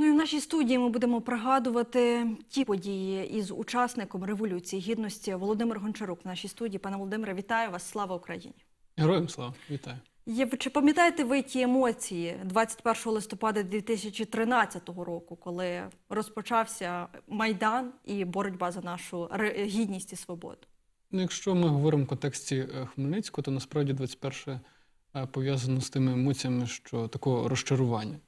Ну і в нашій студії ми будемо пригадувати ті події із учасником Революції Гідності Володимир Гончарук в нашій студії. Пане Володимире, вітаю вас! Слава Україні! Героям слава, вітаю. Є, чи пам'ятаєте ви ті емоції 21 листопада 2013 року, коли розпочався Майдан і боротьба за нашу гідність і свободу? Ну, якщо ми говоримо в контексті е, Хмельницького, то насправді 21 е, пов'язано з тими емоціями, що такого розчарування.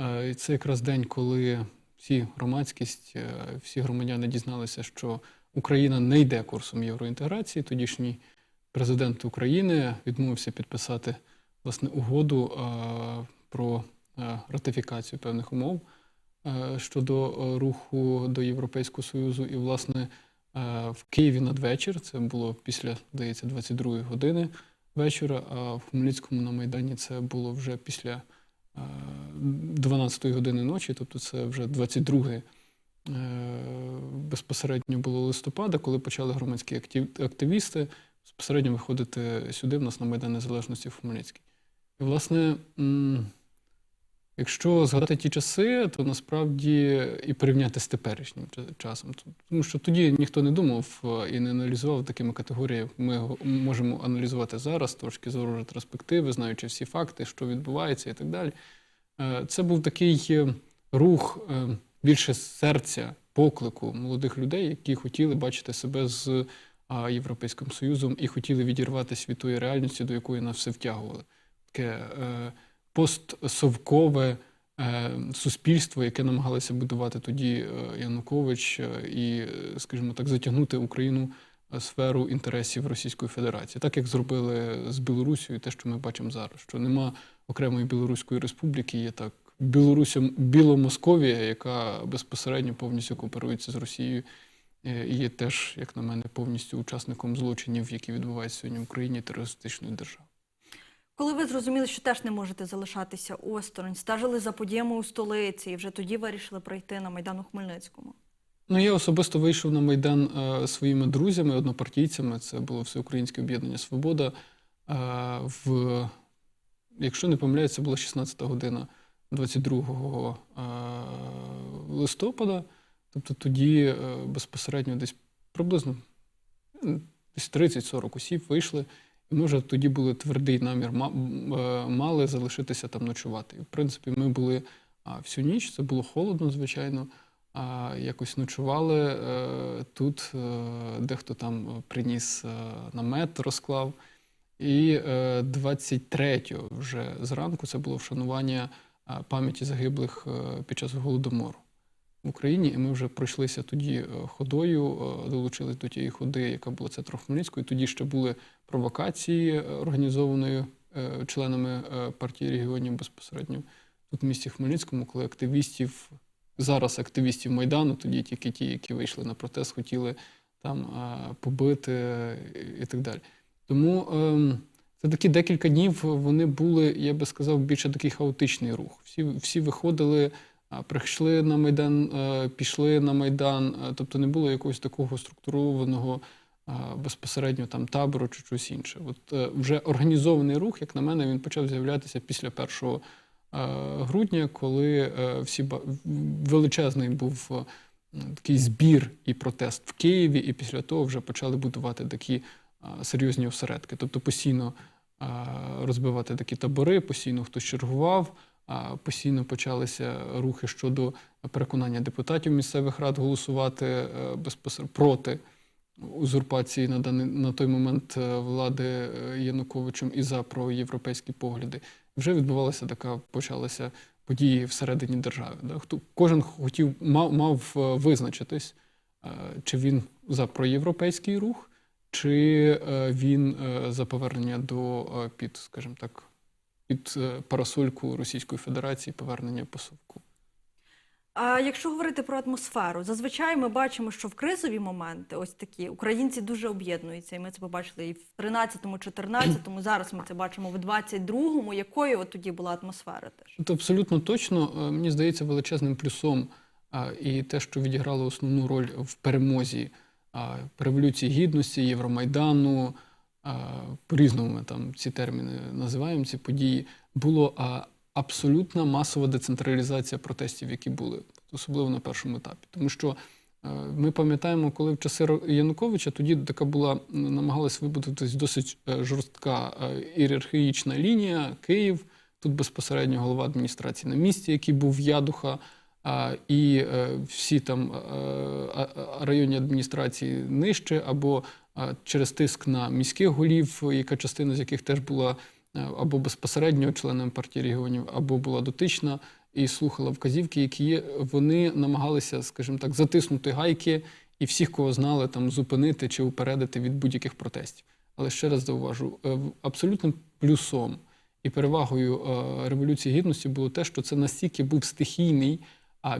Е, І це якраз день, коли всі громадськість, е, всі громадяни дізналися, що Україна не йде курсом євроінтеграції. Тодішній президент України відмовився підписати власне угоду е, про ратифікацію певних умов щодо руху до Європейського Союзу. І, власне, в Києві надвечір, це було після, здається, 22-ї години вечора, а в Хмельницькому на Майдані це було вже після 12-ї години ночі, тобто це вже 22 е, безпосередньо було листопада, коли почали громадські активісти безпосередньо виходити сюди в нас на Майдан Незалежності в Хмельницький. І, власне, якщо згадати ті часи, то насправді і порівняти з теперішнім часом. Тому що тоді ніхто не думав е, і не аналізував такими категоріями. Ми можемо аналізувати зараз, трошки зору ретроспективи, знаючи всі факти, що відбувається і так далі. Е, Це був такий е, рух більше серця, поклику молодих людей, які хотіли бачити себе з Європейським Союзом і хотіли відірватися від тої реальності, до якої нас все втягували. Таке постсовкове е, суспільство, яке намагалося будувати тоді е, Янукович, е, і, скажімо так, затягнути Україну сферу інтересів Російської Федерації, так як зробили з Білорусією, те, що ми бачимо зараз, що нема окремої Білоруської республіки, є так Білорусі, Біломосковія, яка безпосередньо повністю кооперується з Росією. І є теж, як на мене, повністю учасником злочинів, які відбуваються сьогодні в Україні терористичної держави. Коли ви зрозуміли, що теж не можете залишатися осторонь, стежили за подіями у столиці і вже тоді вирішили прийти на Майдан у Хмельницькому? Ну, я особисто вийшов на Майдан е, своїми друзями, однопартійцями. Це було Всеукраїнське об'єднання Свобода. Е, в, якщо не помиляюсь, це була 16 година 22 е, листопада. Тобто тоді е, безпосередньо десь приблизно десь 30-40 осіб вийшли. Ми вже тоді були твердий намір, е, мали залишитися там ночувати. І, в принципі, ми були всю ніч, це було холодно, звичайно. Якось ночували е, тут, е, дехто там приніс намет, розклав. І е, 23-го вже зранку це було вшанування пам'яті загиблих під час голодомору в Україні. І ми вже пройшлися тоді е, ходою, е, долучились до тієї ходи, яка була центром Хмельницької. Тоді ще були провокації, е, організованої членами партії регіонів безпосередньо тут в місті Хмельницькому, коли активістів, зараз активістів Майдану, тоді тільки ті, які вийшли на протест, хотіли там побити і так далі. Тому ем, це такі декілька днів вони були, я би сказав, більше такий хаотичний рух. Всі, всі виходили, прийшли на Майдан, е, пішли на Майдан, е, тобто не було якогось такого структурованого безпосередньо там табору чи щось інше. От е, вже організований рух, як на мене, він почав з'являтися після 1 е, грудня, коли е, всі величезний був е, такий збір і протест в Києві, і після того вже почали будувати такі серйозні осередки. Тобто постійно розбивати такі табори, постійно хтось чергував, постійно почалися рухи щодо переконання депутатів місцевих рад голосувати е, проти узурпації на даний на той момент е, влади е, Януковичем і за проєвропейські погляди. Вже відбувалася така, почалася події всередині держави. Хто кожен хотів мав, мав визначитись, чи він за проєвропейський рух, чи він за повернення до під, скажімо так, під е, парасольку Російської Федерації, повернення по совку. А якщо говорити про атмосферу, зазвичай ми бачимо, що в кризові моменти, ось такі, українці дуже об'єднуються. І ми це побачили і в 13-му, 14-му, зараз ми це бачимо в 22-му. Якою от тоді була атмосфера теж? Це абсолютно точно, е, мені здається, величезним плюсом і те, що відіграло основну роль в перемозі революції гідності, Євромайдану, по-різному ми там ці терміни називаємо, ці події, було абсолютна масова децентралізація протестів, які були, особливо на першому етапі. Тому що е, ми пам'ятаємо, коли в часи Януковича тоді така була намагалась вибудуватись досить е, жорстка е, ієрархічна лінія Київ. Тут безпосередньо голова адміністрації на місці, який був Ядуха, і всі там районні адміністрації нижче, або через тиск на міських голів, яка частина з яких теж була е, або безпосередньо членом партії регіонів, або була дотична і слухала вказівки, які. Вони намагалися, скажімо так, затиснути гайки і всіх, кого знали, там зупинити чи упередити від будь-яких протестів. Але ще раз зауважу, е, абсолютним плюсом і перевагою е, революції гідності було те, що це настільки був стихійний,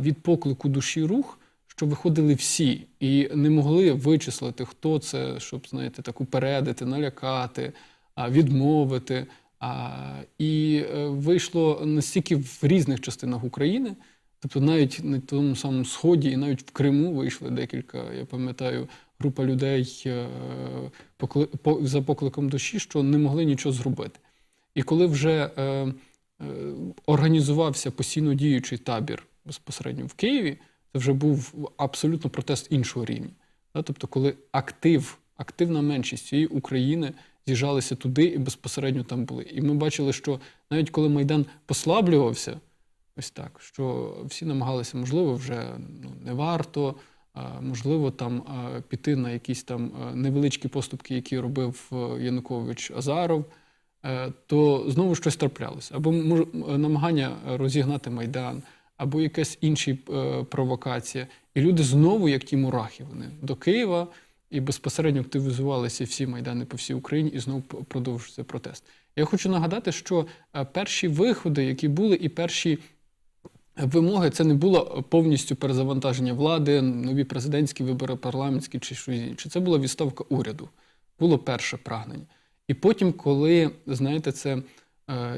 від поклику душі рух, що виходили всі і не могли вичислити, хто це, щоб знаєте, так упередити, налякати, відмовити. І е, вийшло настільки в різних частинах України, тобто навіть на тому самому сході, і навіть в Криму вийшли декілька, я пам'ятаю, група людей е, за покликом душі, що не могли нічого зробити. І коли вже е, організувався постійно діючий табір безпосередньо в Києві, це вже був абсолютно протест іншого рівня. Тобто, коли актив, активна меншість цієї України з'їжджалися туди і безпосередньо там були. І ми бачили, що навіть коли Майдан послаблювався, ось так, що всі намагалися, можливо, вже ну, не варто, можливо, там піти на якісь там невеличкі поступки, які робив е, Янукович Азаров, е, то знову щось траплялося. Або намагання розігнати Майдан, або якась інша е, провокація. І люди знову, як ті мурахи, вони до Києва і безпосередньо активізувалися всі майдани по всій Україні, і знову продовжується протест. Я хочу нагадати, що е, перші виходи, які були, і перші вимоги, це не було повністю перезавантаження влади, нові президентські вибори, парламентські чи щось інше. Це була відставка уряду. Було перше прагнення. І потім, коли, знаєте, це е,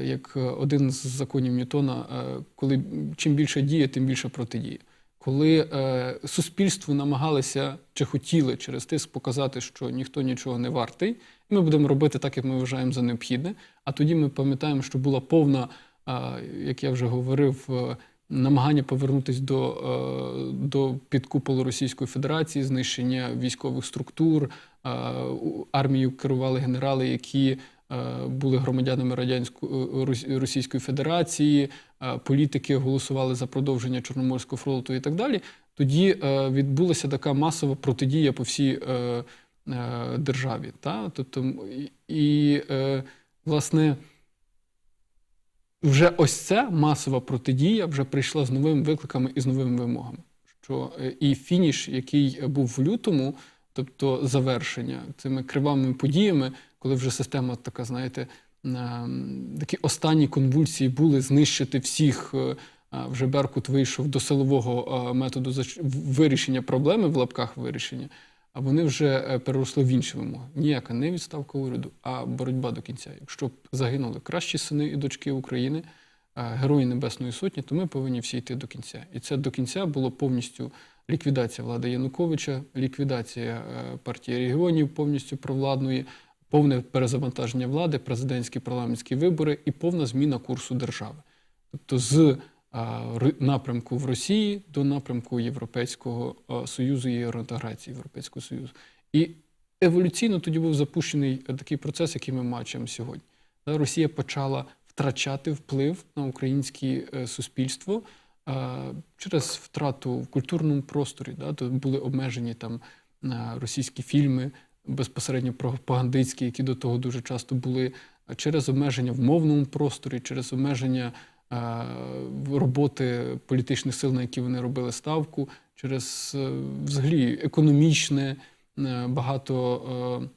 як один з законів Ньютона, е, коли чим більше діє, тим більше протидія. Коли е, суспільству намагалися чи хотіли через тиск показати, що ніхто нічого не вартий, ми будемо робити так, як ми вважаємо за необхідне. А тоді ми пам'ятаємо, що була повна, е, як я вже говорив, е, намагання повернутися до, е, до підкуполу Російської Федерації, знищення військових структур. Е, Армією керували генерали, які е, були громадянами радянської е, Російської Федерації, е, політики голосували за продовження Чорноморського фронту і так далі. Тоді е, відбулася така масова протидія по всій е, е, державі. Та? Тобто, і, е, власне. Вже ось ця масова протидія вже прийшла з новими викликами і з новими вимогами. Що е, і фініш, який був в лютому, тобто завершення цими кривавими подіями, коли вже система така, знаєте, ем, такі останні конвульсії були знищити всіх. е, Вже Беркут вийшов до силового е, методу вирішення проблеми в лапках вирішення, а вони вже е, переросли в інші вимоги. Ніяка не відставка уряду, а боротьба до кінця. Якщо б загинули кращі сини і дочки України, е, герої Небесної Сотні, то ми повинні всі йти до кінця. І це до кінця було повністю ліквідація влади Януковича, ліквідація е, партії регіонів повністю провладної, повне перезавантаження влади, президентські парламентські вибори і повна зміна курсу держави. Тобто з напрямку в Росії до напрямку Європейського Союзу і євроінтеграції Європейського Союзу. І еволюційно тоді був запущений е, такий процес, який ми бачимо сьогодні. Росія почала втрачати вплив на українське суспільство через втрату в культурному просторі. То були обмежені там е, російські фільми, безпосередньо пропагандистські, які до того дуже часто були, через обмеження в мовному просторі, через обмеження роботи політичних сил, на які вони робили ставку, через е, взагалі економічне е, багато. е,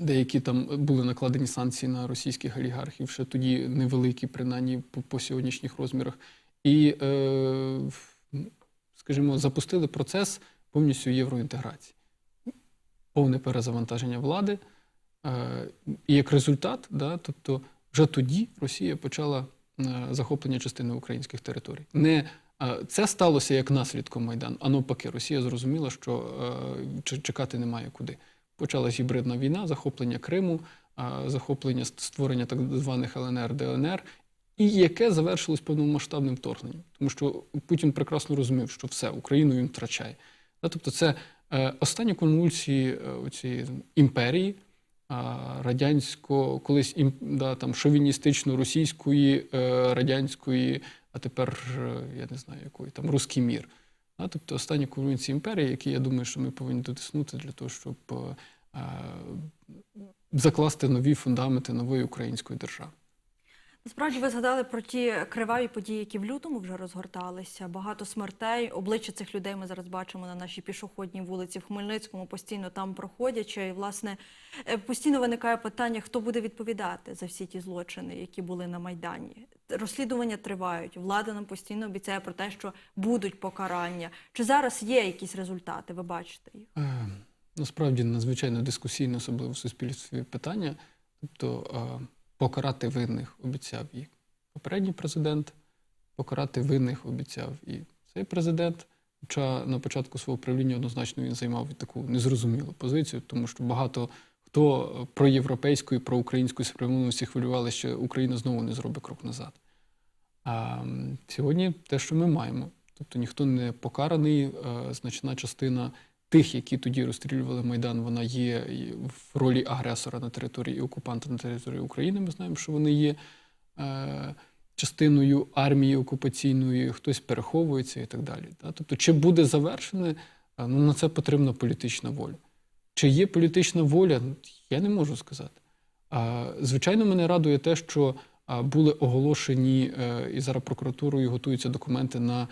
Деякі там були накладені санкції на російських олігархів, ще тоді невеликі, принаймні по, по сьогоднішніх розмірах. І, е, скажімо, запустили процес повністю євроінтеграції, повне перезавантаження влади. Е, і як результат, да, тобто вже тоді Росія почала е, захоплення частини українських територій. Не е, це сталося як наслідком Майдану, а навпаки, Росія зрозуміла, що чекати немає куди. Почалась гібридна війна, захоплення Криму, захоплення створення так званих ЛНР, ДНР. і яке завершилось повномасштабним вторгненням. Тому що Путін прекрасно розумів, що все, Україну він втрачає. Тобто, це останні конвульсії е, цієї імперії, а, радянсько, колись да, там, шовіністично-російської, е, радянської, а тепер, е, я не знаю, якої там руський мір. Да, тобто останні конвенції імперії, які я думаю, що ми повинні дотиснути для того, щоб е, е, закласти нові фундаменти нової української держави. Насправді ви згадали про ті криваві події, які в лютому вже розгорталися. Багато смертей. Обличчя цих людей ми зараз бачимо на нашій пішохідній вулиці в Хмельницькому, постійно там проходячи. І, власне, е, постійно виникає питання, хто буде відповідати за всі ті злочини, які були на Майдані. Розслідування тривають. Влада нам постійно обіцяє про те, що будуть покарання. Чи зараз є якісь результати? Ви бачите їх? Е, Насправді надзвичайно дискусійне, особливо в суспільстві питання. Тобто е, покарати винних обіцяв і попередній президент, покарати винних обіцяв і цей президент. Хоча на початку свого правління однозначно він займав таку незрозумілу позицію, тому що багато хто про європейську і про українську спрямованості хвилювали, що Україна знову не зробить крок назад. А сьогодні те, що ми маємо. Тобто ніхто не покараний, е, значна частина тих, які тоді розстрілювали Майдан, вона є в ролі агресора на території і окупанта на території України. Ми знаємо, що вони є е, частиною армії окупаційної, хтось переховується і так далі. Да? Тобто, чи буде завершене, е, ну, на це потрібна політична воля. Чи є політична воля, я не можу сказати. Звичайно, мене радує те, що були оголошені е, і зараз прокуратурою готуються документи на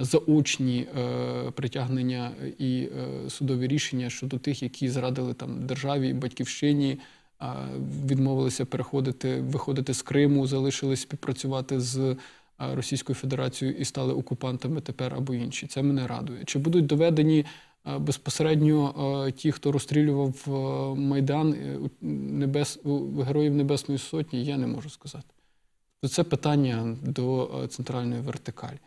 заочні е, притягнення і е, судові рішення щодо тих, які зрадили там державі, батьківщині, а, відмовилися переходити, виходити з Криму, залишились співпрацювати з Російською Федерацією і стали окупантами тепер або інші. Це мене радує. Чи будуть доведені е, безпосередньо е, ті, хто розстрілював е, Майдан е, небес, Героїв Небесної Сотні, я не можу сказати. Це питання до е, центральної вертикалі.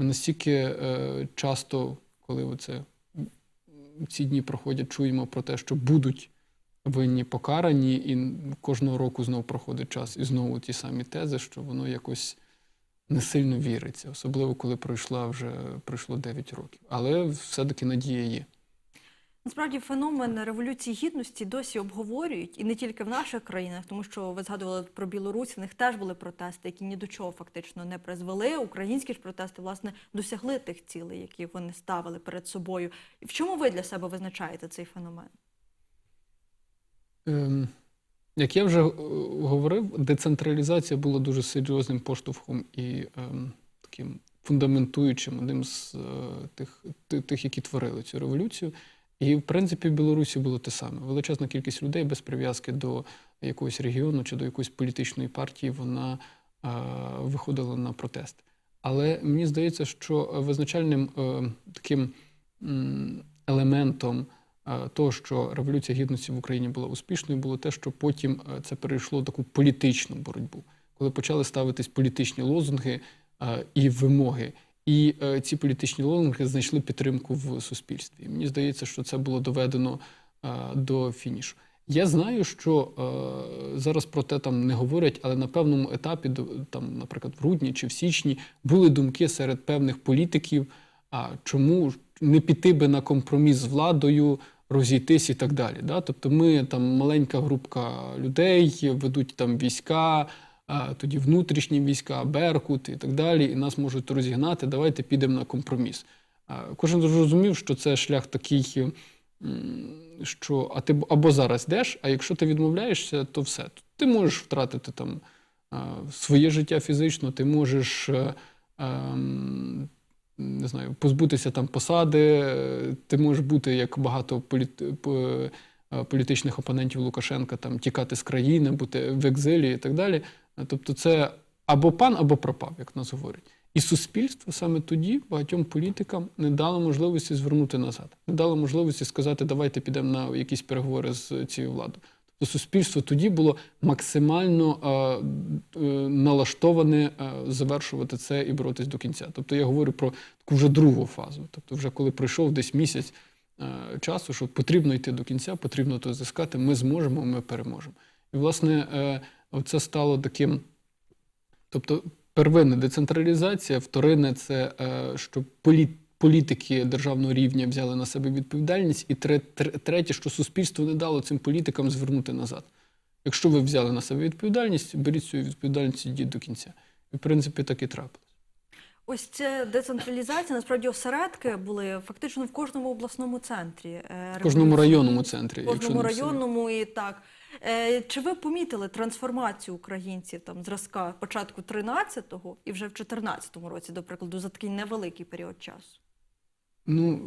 Ми настільки е, часто, коли оце, ці дні проходять, чуємо про те, що будуть винні покарані, і кожного року знову проходить час, і знову ті самі тези, що воно якось не сильно віриться, особливо коли пройшла вже пройшло 9 років. Але все-таки надія є. Насправді феномен революції гідності досі обговорюють і не тільки в наших країнах, тому що ви згадували про Білорусь. В них теж були протести, які ні до чого фактично не призвели. Українські ж протести власне досягли тих цілей, які вони ставили перед собою. І в чому ви для себе визначаєте цей феномен? Ем, як я вже е, говорив, децентралізація була дуже серйозним поштовхом і ем, таким фундаментуючим одним з е, тих, тих, які творили цю революцію. І, в принципі, в Білорусі було те саме. Величезна кількість людей без прив'язки до якогось регіону чи до якоїсь політичної партії, вона е, виходила на протест. Але мені здається, що визначальним е, таким елементом е, того, що революція гідності в Україні була успішною, було те, що потім е, це перейшло в таку політичну боротьбу, коли почали ставитись політичні лозунги е, і вимоги. І е, ці політичні лозунги знайшли підтримку в суспільстві. Мені здається, що це було доведено е, до фінішу. Я знаю, що е, зараз про те там не говорять, але на певному етапі, там, наприклад, в грудні чи в січні, були думки серед певних політиків, а чому не піти би на компроміс з владою, розійтись і так далі. Да? Тобто ми там маленька групка людей, ведуть там війська, тоді внутрішні війська, Беркут і так далі, і нас можуть розігнати, давайте підемо на компроміс. Кожен зрозумів, що це шлях такий, що а ти або зараз йдеш, а якщо ти відмовляєшся, то все. Ти можеш втратити там своє життя фізично, ти можеш. е, Не знаю, позбутися там посади, ти можеш бути як багато політ... е, політичних опонентів Лукашенка, там тікати з країни, бути в екзилі і так далі. Тобто, це або пан, або пропав, як нас говорять. І суспільство саме тоді багатьом політикам не дало можливості звернути назад, не дало можливості сказати, давайте підемо на якісь переговори з цією владою. Тобто суспільство тоді було максимально е, е, налаштоване е, завершувати це і боротись до кінця. Тобто я говорю про таку вже другу фазу. Тобто, вже коли пройшов десь місяць е, часу, що потрібно йти до кінця, потрібно то зіскати, ми зможемо, ми переможемо. І, власне, е, це стало таким Тобто, первинне децентралізація, вторинне це е, щоб полі- політики державного рівня взяли на себе відповідальність, і тре- тре- третє, що суспільство не дало цим політикам звернути назад. Якщо ви взяли на себе відповідальність, беріть цю відповідальність і йдіть до кінця. І, в принципі, так і трапилось. Ось ця децентралізація, насправді осередки були фактично в кожному обласному центрі. е, В кожному районному центрі. В кожному районному і так. Е, Чи ви помітили трансформацію українців там зразка початку 13-го і вже в 14-му році, до прикладу, за такий невеликий період часу? Ну,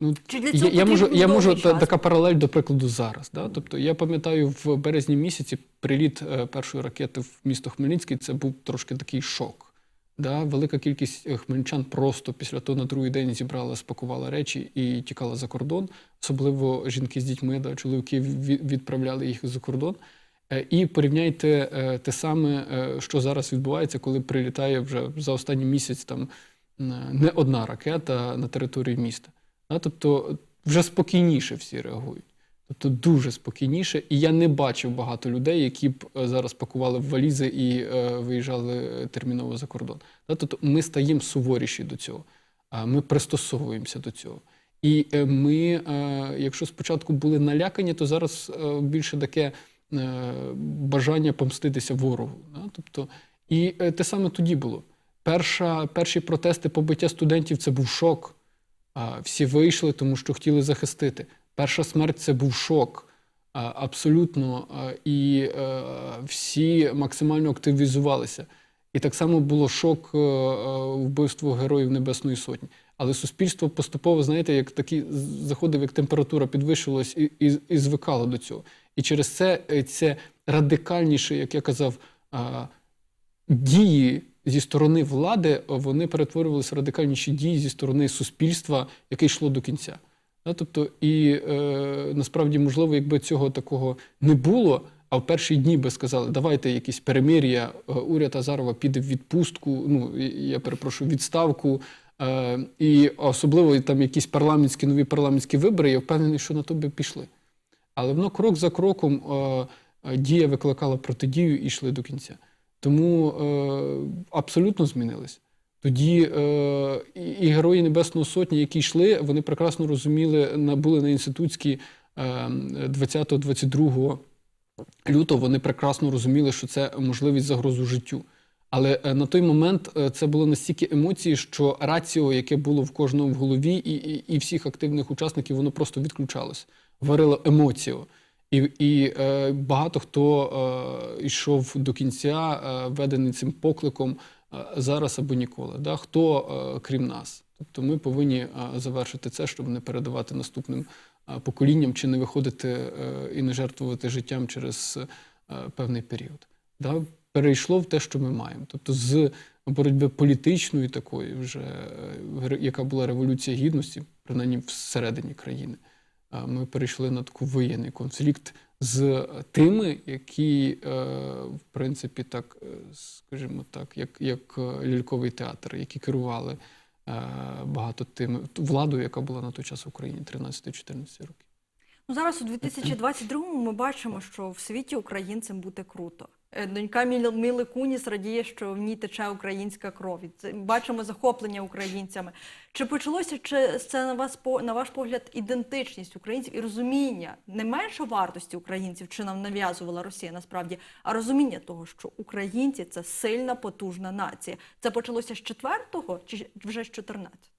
ну Чи для я, цього я можу, я можу та, така паралель до прикладу зараз. Да? Тобто я пам'ятаю в березні місяці приліт е, першої ракети в місто Хмельницький. Це був трошки такий шок. Да? Велика кількість е, хмельничан просто після того на другий день зібрала, спакувала речі і тікала за кордон. Особливо жінки з дітьми, да, чоловіки відправляли їх за кордон. Е, І порівняйте е, те саме, що зараз відбувається, коли прилітає вже за останній місяць там не одна ракета на територію міста. Тобто вже спокійніше всі реагують. Тобто дуже спокійніше. І я не бачив багато людей, які б е, зараз пакували в валізи і е, виїжджали терміново за кордон. Тобто ми стаємо суворіші до цього, ми пристосовуємося до цього. І е, ми, е, якщо спочатку були налякані, то зараз е, більше таке е, бажання помститися ворогу. Тобто, і те саме тоді було. Перша, перші протести побиття студентів це був шок. Всі вийшли, тому що хотіли захистити. Перша смерть це був шок. Абсолютно. І е, всі максимально активізувалися. І так само було шок е, е, вбивство героїв Небесної Сотні. Але суспільство поступово, знаєте, як такі заходив, як температура підвищувалась і, і, і звикало до цього. І через це е, це радикальніше, як я казав, дії зі сторони влади вони перетворювалися в радикальніші дії зі сторони суспільства, яке йшло до кінця. Тобто, і е, насправді, можливо, якби цього такого не було, а в перші дні би сказали, давайте якісь перемир'я, е, уряд Азарова піде в відпустку, ну я перепрошую, відставку. Е, і особливо там якісь парламентські нові парламентські вибори, я впевнений, що на то би пішли. Але воно крок за кроком е, е, дія викликала протидію і йшли до кінця. Тому е, абсолютно змінилися. Тоді е, і, герої Небесної Сотні, які йшли, вони прекрасно розуміли, були на інститутській е, 20-22 лютого, вони прекрасно розуміли, що це можливість загрозу життю. Але е, на той момент е, це було настільки емоції, що раціо, яке було в кожному в голові, і, і, і всіх активних учасників, воно просто відключалось, говорило емоціо. І, і е, багато хто е, йшов до кінця, е, ведений цим покликом зараз або ніколи. Да? Хто е, крім нас? Тобто ми повинні е, завершити це, щоб не передавати наступним е, поколінням чи не виходити е, і не жертвувати життям через е, певний період. Да? Перейшло в те, що ми маємо. Тобто з боротьби політичної такої, вже, е, яка була революція гідності, принаймні всередині країни. Ми перейшли на таку воєнний конфлікт з тими, які, е, в принципі, так, е, скажімо так, як, як е, ляльковий театр, які керували багато тими владою, яка була на той час в Україні 13-14 років. Ну, зараз у 2022-му ми бачимо, що в світі українцям бути круто. Е, Донька Міл- Міли Куніс радіє, що в ній тече українська кров. Бачимо захоплення українцями. Чи почалося чи це на вас на ваш погляд ідентичність українців і розуміння не менше вартості українців, чи нам нав'язувала Росія насправді, а розуміння того, що українці це сильна, потужна нація. Це почалося з четвертого чи вже з 14?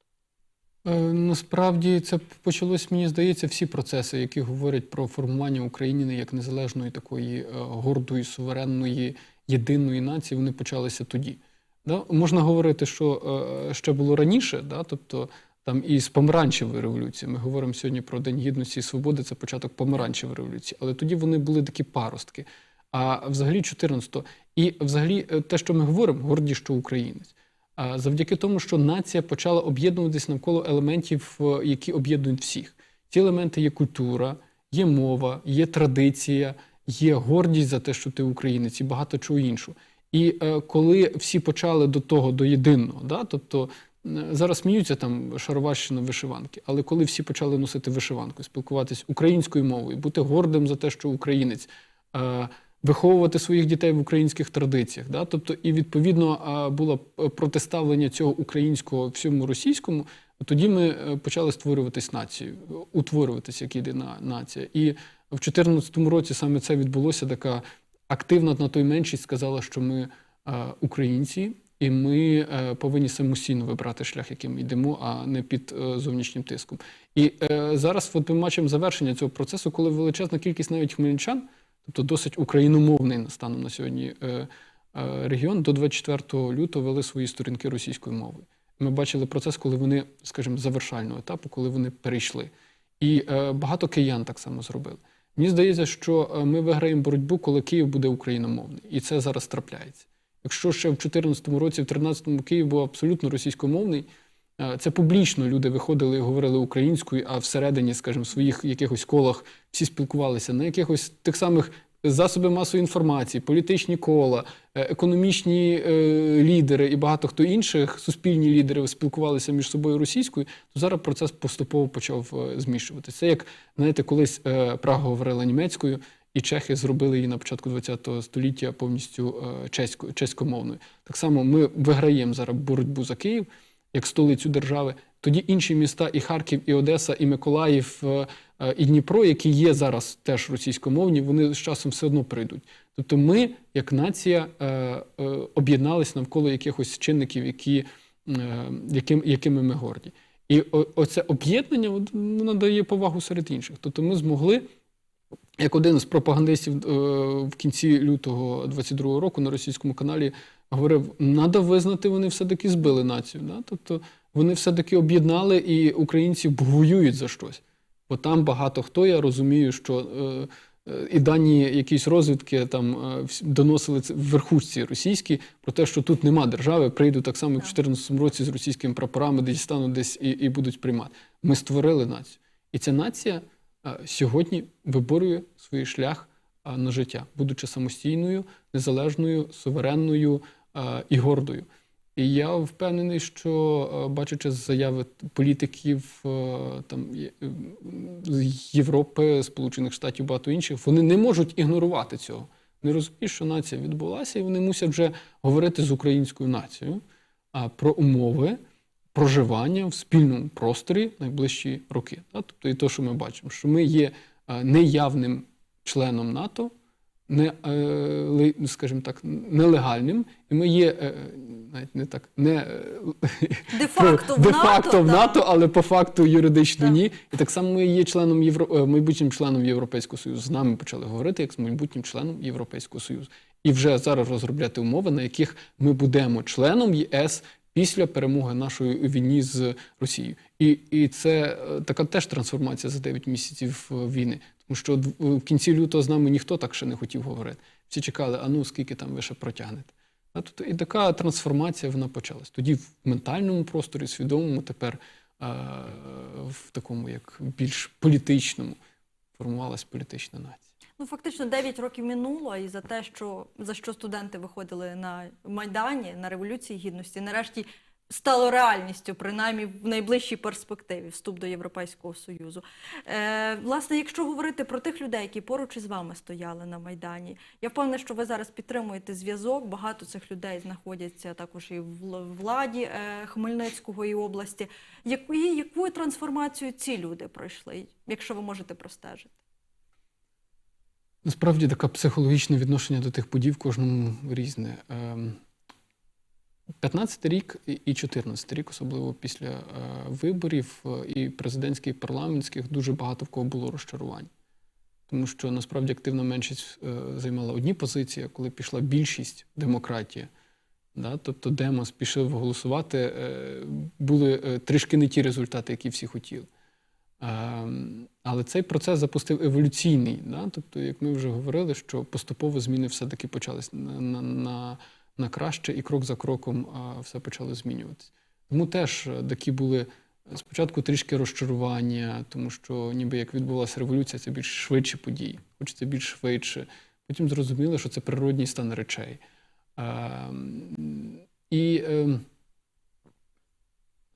Е, Насправді це почалось, мені здається, всі процеси, які говорять про формування України як незалежної такої е, гордої, суверенної, єдиної нації, вони почалися тоді. Да? Можна говорити, що ще було раніше, да? тобто там і з помаранчевої революції. Ми говоримо сьогодні про День гідності і свободи, це початок помаранчевої революції. Але тоді вони були такі паростки. А взагалі 14-го. І взагалі е, те, що ми говоримо, горді, що українець. Завдяки тому, що нація почала об'єднуватися навколо елементів, е, які об'єднують всіх. Ці елементи є культура, є мова, є традиція, є гордість за те, що ти українець, і багато чого іншого. І е, коли всі почали до того, до єдиного, да, тобто зараз сміються там шароварщина вишиванки, але коли всі почали носити вишиванку, спілкуватися українською мовою, бути гордим за те, що українець, е, виховувати своїх дітей в українських традиціях. Да? Тобто, і відповідно було е, протиставлення цього українського всьому російському. Тоді ми е, почали створюватись націю, утворюватися як єдина нація. І в 2014 році саме це відбулося. Така активна на той меншість сказала, що ми е, українці, і ми повинні самостійно вибрати шлях, яким йдемо, а не під зовнішнім тиском. І зараз от ми бачимо завершення цього процесу, коли величезна кількість навіть хмельничан, тобто досить україномовний станом на сьогодні е, е, регіон, до 24 лютого вели свої сторінки російською мовою. Ми бачили процес, коли вони, скажімо, завершального етапу, коли вони перейшли. І е, багато киян так само зробили. Мені здається, що ми виграємо боротьбу, коли Київ буде україномовний, і це зараз трапляється. Якщо ще в 2014 році, в 2013 Київ був абсолютно російськомовний, це публічно люди виходили і говорили українською, а всередині, скажімо, в своїх якихось колах всі спілкувалися на якихось тих самих засоби масової інформації, політичні кола, е, економічні е, лідери і багато хто інших, суспільні лідери спілкувалися між собою російською, то зараз процес поступово почав е, зміщуватися. Це як знаєте, колись е, Прага говорила німецькою, і чехи зробили її на початку ХХ століття повністю е, чесько, чеськомовною. Так само ми виграємо зараз боротьбу за Київ як столицю держави. Тоді інші міста, і Харків, і Одеса, і Миколаїв, е, е, і Дніпро, які є зараз теж російськомовні, вони з часом все одно прийдуть. Тобто, ми, як нація, е, об'єднались навколо якихось чинників, які, яким, якими ми горді. І оце об'єднання от, воно дає повагу серед інших. Тобто, ми змогли як один з пропагандистів в кінці лютого 22-го року на російському каналі говорив: треба визнати, вони все-таки збили націю. Да? Тобто вони все-таки об'єднали і українці воюють за щось. Бо там багато хто, я розумію, що е, е, і дані якісь розвідки там е, доносили це в верхушці російській про те, що тут нема держави, прийдуть так само як в 2014 році з російськими прапорами, десь стануть десь і, і будуть приймати. Ми створили націю. І ця нація е, сьогодні виборює свій шлях е, на життя, будучи самостійною, незалежною, суверенною і гордою. І я впевнений, що бачачи заяви політиків там Європи, Сполучених Штатів, багато інших, вони не можуть ігнорувати цього. Вони розуміють, що нація відбулася, і вони мусять вже говорити з українською нацією про умови проживання в спільному просторі найближчі роки. Тобто, і те, що ми бачимо, що ми є неявним членом НАТО, не, е, скажімо так, нелегальним, і ми є е, навіть не так, не е, Де-факто в НАТО, в. НАТО, але по факту юридично Так. ні. І так само ми є членом Євро... майбутнім членом Європейського Союзу. З нами почали говорити як з майбутнім членом Європейського Союзу. І вже зараз розробляти умови, на яких ми будемо членом ЄС після перемоги нашої у війні з Росією. І, і це така теж трансформація за 9 місяців війни. Тому що в кінці лютого з нами ніхто так ще не хотів говорити. Всі чекали, а ну скільки там ви ще протягнете. А Тобто і така трансформація вона почалась. Тоді в ментальному просторі, свідомому, тепер е, в такому як більш політичному формувалась політична нація. Ну, фактично 9 років минуло, і за те, що за що студенти виходили на Майдані, на Революції Гідності, нарешті стало реальністю, принаймні в найближчій перспективі, вступ до Європейського Союзу. Е, власне, якщо говорити про тих людей, які поруч із вами стояли на Майдані, я впевнена, що ви зараз підтримуєте зв'язок. Багато цих людей знаходяться також і в владі е, Хмельницького і області. Яку, яку трансформацію ці люди пройшли, якщо ви можете простежити? Насправді таке психологічне відношення до тих подій в кожному різне. Ем, 15 рік і- і 14 рік, особливо після е, виборів е, і президентських, і парламентських, дуже багато в кого було розчарувань. Тому що насправді активна меншість е, займала одні позиції, коли пішла більшість демократія, да, тобто Демос пішов голосувати, е, були е, трішки не ті результати, які всі хотіли. Ем, Але цей процес запустив еволюційний. Да? Тобто, як ми вже говорили, що поступово зміни все-таки почались на, на, на, на краще, і крок за кроком все почало змінюватися. Тому теж е, такі були е, спочатку трішки розчарування, тому що ніби як відбулася революція, це більш швидші події, хочеться більш швидше. Потім зрозуміло, що це природній стан речей. Ем, І,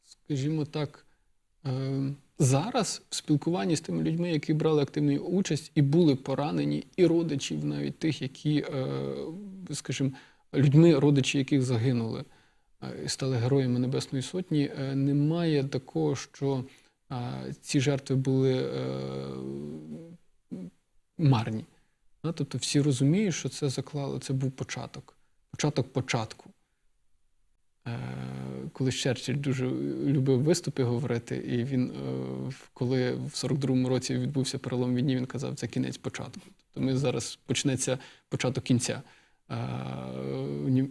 скажімо так, зараз в спілкуванні з тими людьми, які брали активну участь і були поранені, і родичів навіть тих, які, е, скажімо, людьми, родичі яких загинули е, і стали героями Небесної Сотні, е, немає такого, що е, ці жертви були марні. Тобто всі розуміють, що це заклало, це був початок, початок початку. Коли Черчилль дуже любив виступи говорити, і він, коли в 42-му році відбувся перелом війні, він казав, це кінець початку. Тобто ми зараз почнеться початок кінця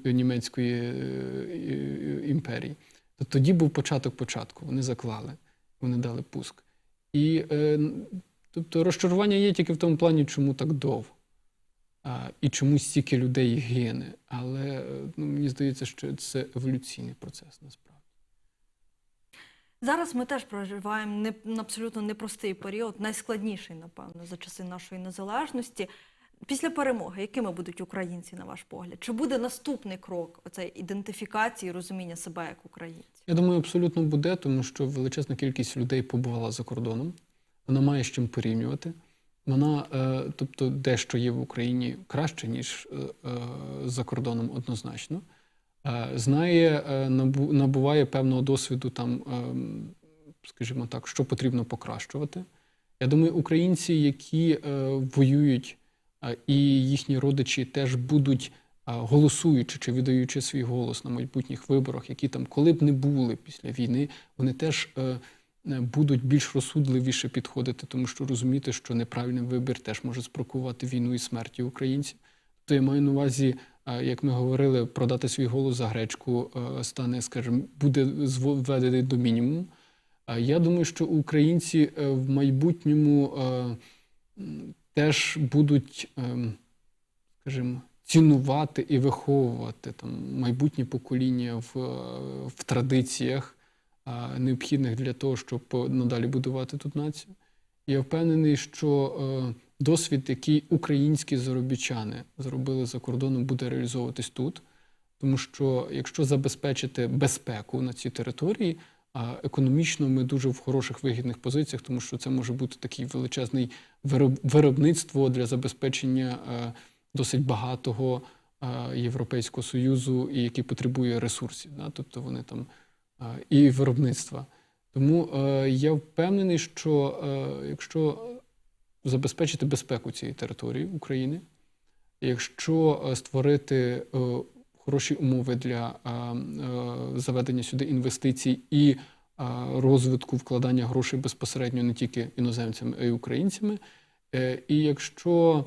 німецької е, імперії. То тоді був початок початку. Вони заклали, вони дали пуск. І е, тобто розчарування є тільки в тому плані, чому так довго. І чому стільки людей гине. Але е, ну, мені здається, що це еволюційний процес насправді. Зараз ми теж проживаємо не, абсолютно непростий період, найскладніший, напевно, за часи нашої незалежності. Після перемоги, якими будуть українці, на ваш погляд? Чи буде наступний крок оцей ідентифікації, розуміння себе як українців? Я думаю, абсолютно буде, тому що величезна кількість людей побувала за кордоном. Вона має з чим порівнювати. Вона, е, тобто, дещо є в Україні краще, ніж е, е, за кордоном однозначно. Знає, набуває певного досвіду там, скажімо так, що потрібно покращувати. Я думаю, українці, які воюють, і їхні родичі теж будуть, голосуючи чи віддаючи свій голос на майбутніх виборах, які там, коли б не були після війни, вони теж е, е, будуть більш розсудливіше підходити, тому що розуміти, що неправильний вибір теж може спровокувати війну і смерті українців. То я маю на увазі, як ми говорили, продати свій голос за гречку е, стане, скажімо, буде зведений до мінімуму. Я думаю, що українці в майбутньому теж будуть, ем, скажімо, цінувати і виховувати там майбутнє покоління в, е, в традиціях, необхідних для того, щоб е, надалі будувати тут націю. Я впевнений, що е, досвід, який українські заробітчани зробили за кордоном, буде реалізовуватись тут. Тому що якщо забезпечити безпеку на цій території, економічно ми дуже в хороших вигідних позиціях, тому що це може бути такий величезний виробництво для забезпечення е, досить багатого е, Європейського Союзу, і який потребує ресурсів, да? тобто вони там е, і виробництва. Тому я впевнений, що якщо забезпечити безпеку цієї території України, якщо створити хороші умови для е, заведення сюди інвестицій і розвитку вкладання грошей безпосередньо не тільки іноземцями, а й українцями, е, і якщо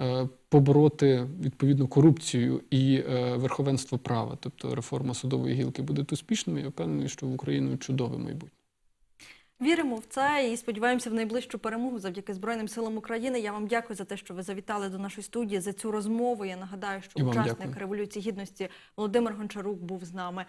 е, побороти відповідно корупцію і верховенство права, тобто реформа судової гілки буде успішною, я впевнений, що в Україну чудове майбутнє. Віримо в це і сподіваємося в найближчу перемогу завдяки Збройним силам України. Я вам дякую за те, що ви завітали до нашої студії за цю розмову. Я нагадаю, що учасник дякую. революції гідності Володимир Гончарук був з нами.